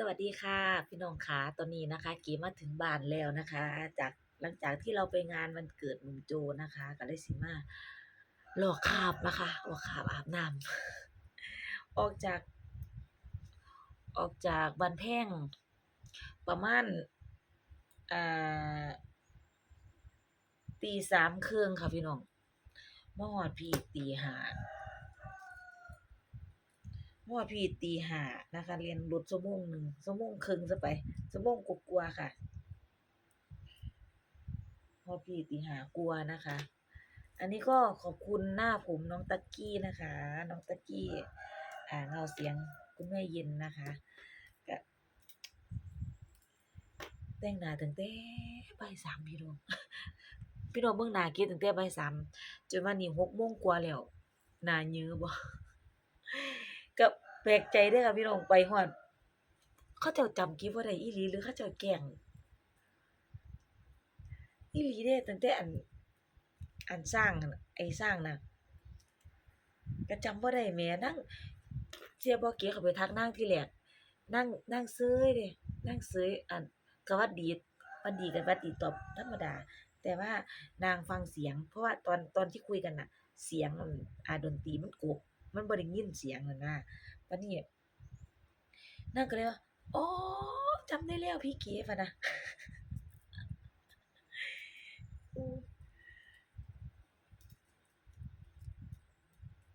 สวัสดีค่ะ พี่น้องขาตอนนี้นะคะก๋มาถึงบ้านแล้วนะคะ จากหลังจากที่เราไปงานวันเกิดหนุ่มโจนะคะก็เลยสิมาหลอกคาบนะคะหลอกคาบอาบน้ำออกจาก ออกจากบ้านแพ่งประมาณอ่าตีสามครึ่งค่ะพี่น้องมอดพี่ตีห้า ฮอพี่ตีหานะคะ เรียนรถชั่วโมงหนึ่งชั่วโมงครึ่งซะไปชั่วโมงกว่าๆค่ะฮอพี่ตีหากว่านะคะ อันนี้ก็ขอบคุณหน้าผมน้องตั๊กกี้นะคะ น้องตั๊กกี้ อ่าเงาเสียงคุณแม่เย็นนะคะก็แต่งหน้าตั้งแต่บ่ายสามพี่น้องพี่น้องเบิ่งหน้าเก๋ตั้งแต่บ่ายสามจนว่านี่หกโมงกว่าแล้วหน้าหยือบ่ ก็แปลกใจเด้อค่ะพี่น้องไปฮอดเขาเจ้าจำเก๋บ่ได้อีหลีหรือเขาเจ้าแกล้งอีหลีเด้ตั้งแต่อัน อันสร้างนั่นน่ะไอ้สร้างน่ะก็จำบ่ได้แหมนั่งเชื่อบ่เก๋เข้าไปทักนางที่แรกนางนางเซยเด้นางเซยอันก็วัดดีหวัดดีกันหวัดดีตอบธรรมดา แต่ว่านางฟังเสียง เพราะว่าตอนตอนที่คุยกันน่ะ เสียงมันอ่าดนตรีมันกบ มันบ่ได้ยินเสียงนั่นนะบัดนี้นางก็เลยว่าอ๋อจำได้แล้วพี่เก๋พะนะอือ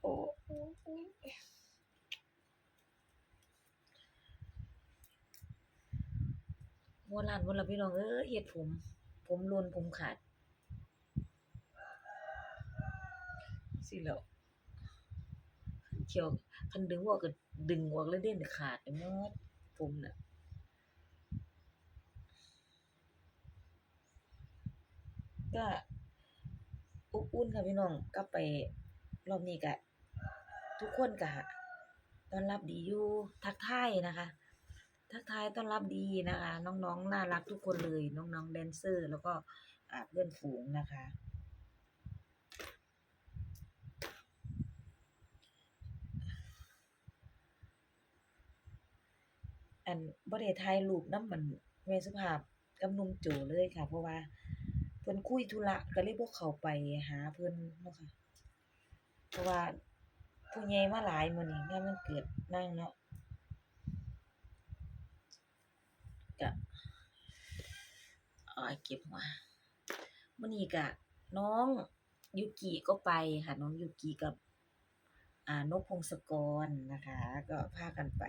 โอ้โอ้โอ้หัวล้านหมดแล้วพี่น้องเอ้ยเฮ็ดผม ผมหล่นผมขาดสิแล้วเขียวคันดึงออกก็ดึงออกเลยเดะนี่ขาดไปหมดผมน่ะก็อบอุ่นค่ะพี่น้องกลับไปรอบนี้ก็ทุกคนก็ต้อนรับดีอยู่ทักทายนะคะ ทักทายต้อนรับดีนะคะ น้องๆน่ารักทุกคนเลย น้องๆแดนเซอร์ แล้วก็อาเพื่อนฝูงนะคะ อันบ่ได้ถ่ายรูปนำมันแม่สุภาพกับหนุ่มโจเลยค่ะ เพราะว่าเพิ่นคุยธุระก็เลยบ่เข้าไปหาเพิ่นเนาะค่ะ เพราะว่าผู้ใหญ่มาหลายมื้อนี้งานวันเกิดนางเนาะก็อ้อยเก็บหัวมื้อนี้ก็น้องยุกิก็ไปค่ะน้องยุกิกับอ่านกพงศกรนะคะ ก็พากันไป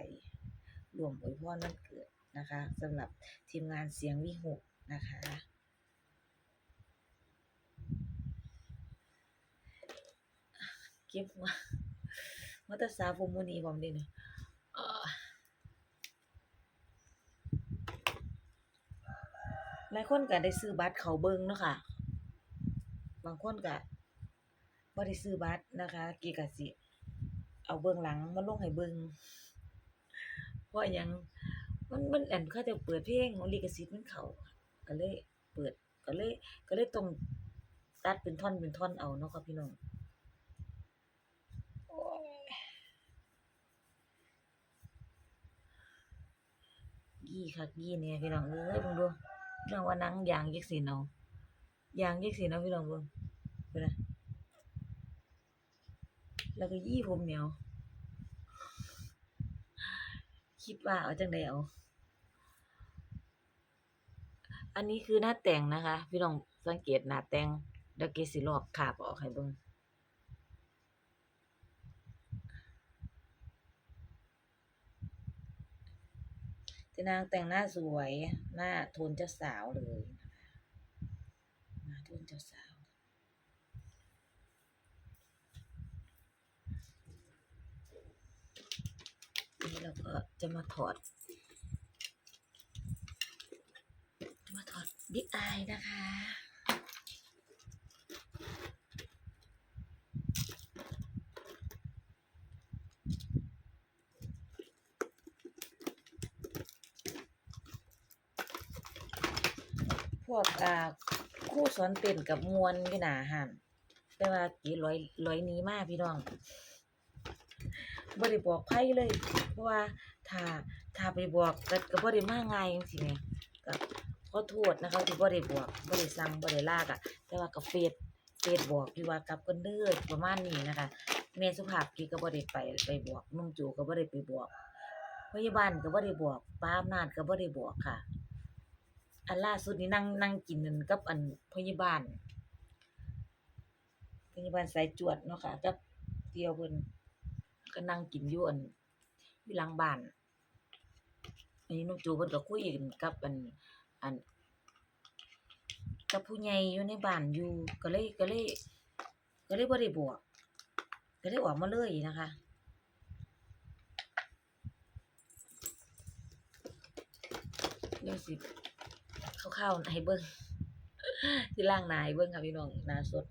รวมอวยพรวันเกิดนะคะสำหรับทีมงานเสียงวิหกนะคะเก็บหัวมาต่สาผมมื้อนี้พร้อมเดะนี่เอ่อหลายคนก็ได้ซื้อบัตรเขาเบิงเนาะค่ะ บางคนก็บ่ได้ซื้อบัตรนะคะก๋ก็สิ เอาเบื้องหลังมาลงให้เบิง ราะหยังมันมันอันเขาจ้าเปิดเพลงลิขสิทธิ์มันเขาก็เลยเปิดก็เลย ก็เลยต้องตัดเป็นท่อนเป็นท่อนเอาเนาะค่ะพี่น้องยี่คักยี่แหน่ยพี่น้องเอ้ยเบิ่งดูพี่น้องว่านังยางจักสิเนาะยางจักสิเนาะพี่น้องเบิ่งเบิ่งนะแล้วก็ยี่ผมเหนียว คิดว่าเอาจังไดเอาอันนี้คือหน้าแต่งนะคะ พี่น้องสังเกตหน้าแต่งเดี๋ยวเกสิลอกคาบออกให้เบิ่งตนางแต่งหน้าสวย หน้าโทนเจ้าสาวเลยหน้าโทนเจ้าสาว เราก็จะมาถอด มาถอดบิ๊กอนะคะพวกอ่าครูสอนเต้นกับมวนอยู่หนาหันแต่ว่ากี่ร้อยร้อยนี้มากพี่น้อง บ่ได้บอกไผเลย เพราะว่าถ้าถ้าไปบอกก็ก็บ่ได้มาง่ายจังซี่แหมก็ขอโทษนะคะที่บ่ได้บอกบ่ได้สั่งบ่ได้ลากอะแต่ว่าก็เฟซเฟซบอกอยู่ว่ากลับกันเด้อประมาณนี้นะคะแม่สุภาพกี้ก็บ่ได้ไปไปบอกนุ่มจูก็บ่ได้ไปบอกพยาบาลก็บ่ได้บอกป้าอำนาจก็บ่ได้บอกค่ะ อันล่าสุดนี่นั่งนั่งกินนั่นกับอันพยาบาลพยาบาลสายจวดเนาะค่ะกับเตียวเพิ่น ก็นั่งกินอยู่อันอยู่หลังบ้านอันนี้นุ่มจูเพิ่นก็คุยกันกับอันอันกับผู้ใหญ่อยู่ในบ้านอยู่ก็เลยก็เลย ก็เลยบ่ได้บอกก็เลยออกมาเลยนะคะเดี๋ยวสิคร่าวๆให้เบิ่งสิล้างนาให้เบิ่งค่ะพี่น้องหน้าสด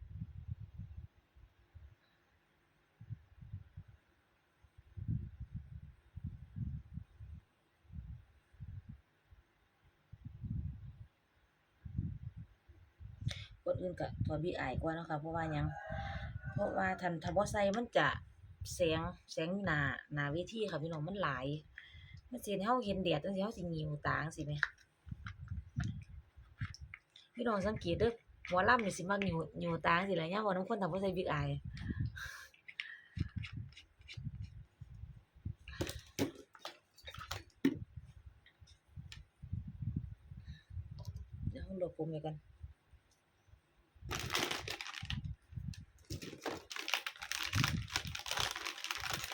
ก่อนอื่นก็ถอดวิกอายก่อนเนาะค่ะเพราะว่ายัง เพราะว่าทันถ้าบ่ใส่มันจะแสงแสงหนาหนาเวทีค่ะพี่น้องมันหลายมันสิเฮ็ดให้เราเห็นแดดจังซี่เราสิหงิวตาจังซี่แหมพี่น้องสังเกตเด้อหมอลำนี่สิมักหงิวหงิวตาจังซี่แหละยามเว้านำคนถ้าบ่ใส่วิกอายเดี๋ยวเราหลบผมไว้ก่อน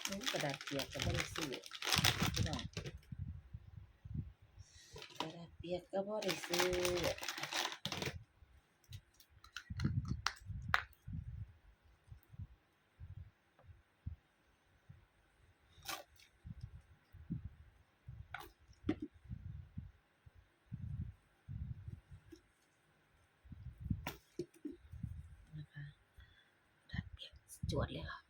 อืมกระดาษเปียกก็บ่ได้ซื้อพี่น้องกระดาษเปียกก็บ่ได้ซื้อะคะกระดาเปียกจวดเลยค่ะ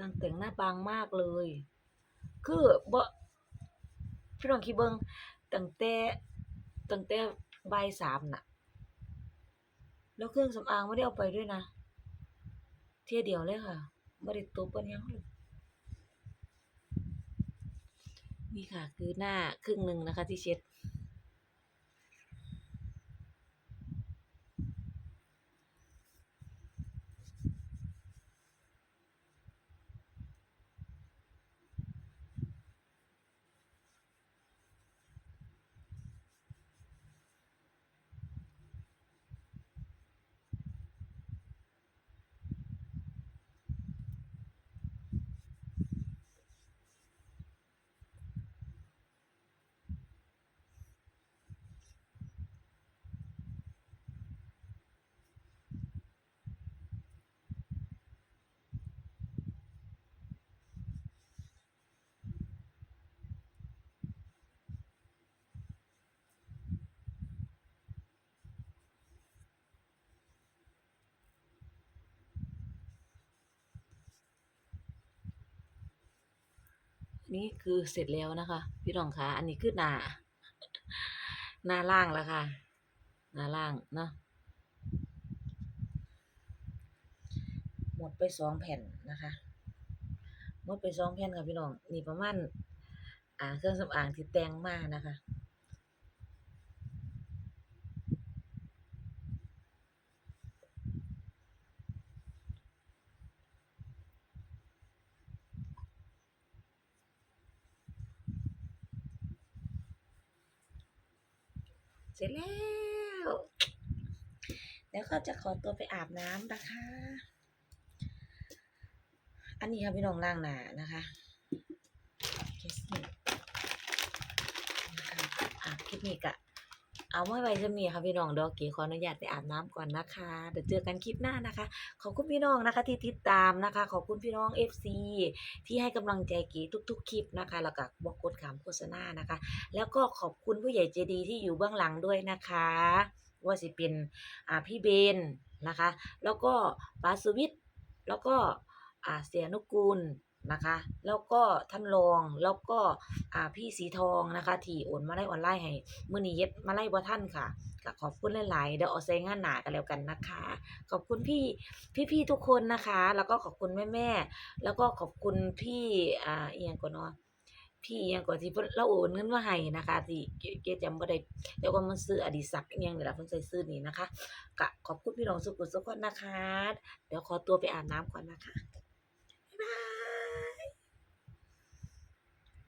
นางแต่งหน้าบางมากเลย คือบ่พี่น้องคิดเบิงตั้งแต่ตั้งแต่บ่ายสามน่ะ แล้วเครื่องสำอางไม่ได้เอาไปด้วยนะ เที่ยเดียวเลยค่ะบ่ได้ตบบ่ได้หยังเลยนี่ค่ะ คือหน้าครึ่งหนึ่งนะคะที่เช็ด นี่คือเสร็จแล้วนะคะ พี่น้องคะอันนี้คือหน้าหน้าล่างแล้วค่ะ หน้าล่างเนาะหมดไปสองแผ่นนะคะหมดไปสองแผ่นค่ะพี่น้องนี่ประมาณอ่าเครื่องสำอางที่แต่งมากนะคะ เสร็จแล้ว แล้วก็จะขอตัวไปอาบน้ำนะคะ อันนี้ค่ะพี่น้องล่างหนานะคะเคสนี้นะคะอาบคลิปนี้กะ เอาไว้ไว้จะมีค่ะพี่น้องเดอกเก๋ขออนุญาตไปอาบน้ำก่อนนะคะ เดี๋ยวเจอกันคลิปหน้านะคะ ขอบคุณพี่น้องนะคะที่ติดตามนะคะ ขอบคุณพี่น้อง FC ที่ให้กำลังใจเก๋ทุก ๆ คลิปนะคะแล้วก็บอกกดขามโฆษณานะคะ แล้วก็ขอบคุณผู้ใหญ่ใจดีที่อยู่เบื้องหลังด้วยนะคะ ว่าสิเป็นอ่าพี่เบนนะคะ แล้วก็ปาสวิทย์แล้วก็อ่าเสียนุกูล นะคะแล้วก็ท่านรองแล้วก็พี่สีทองนะคะ ที่โอนมาไล่ออนไลน์ให้มื้อนี้เฮ็ดมาไล่บ่ทันค่ะก็ขอบคุณหลายๆเดี๋ยวเอาใส่งานหนากันแล้วกันนะคะ ขอบคุณพี่พี่ๆทุกคนนะคะ แล้วก็ขอบคุณแม่ๆแล้วก็ขอบคุณพี่อ่าอียงก่อนเนาะพี่อียังก่อนที่เพิ่นเราโอนเงินมาให้นะคะที่เกเกจำบ่ได้เดี๋ยวก็มันซื้ออดิศักดิ์อียังนี่ล่ะเพิ่นใส่ชื่อนี้นะคะก็ขอบคุณพี่น้องสุขุมทุกคนนะคะ เดี๋ยวขอตัวไปอาบน้ำก่อนนะคะ